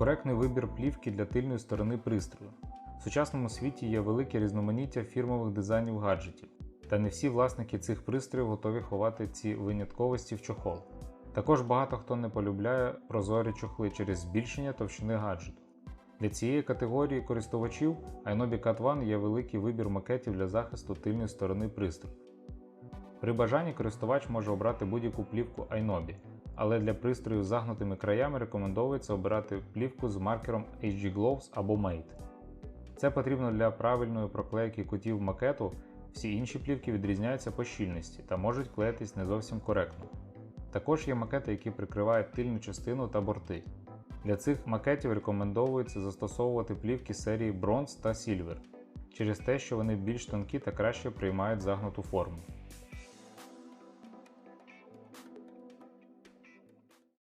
Коректний вибір плівки для тильної сторони пристрою. В сучасному світі є велике різноманіття фірмових дизайнів гаджетів, та не всі власники цих пристроїв готові ховати ці винятковості в чохол. Також багато хто не полюбляє прозорі чохли через збільшення товщини гаджету. Для цієї категорії користувачів iNobi Cat One є великий вибір макетів для захисту тильної сторони пристрою. При бажанні користувач може обрати будь-яку плівку iNobi, але для пристроїв з загнутими краями рекомендовується обирати плівку з маркером HG Gloves або Mate. Це потрібно для правильної проклейки кутів макету, всі інші плівки відрізняються по щільності та можуть клеїтись не зовсім коректно. Також є макети, які прикривають тильну частину та борти. Для цих макетів рекомендовується застосовувати плівки серії Bronze та Silver через те, що вони більш тонкі та краще приймають загнуту форму.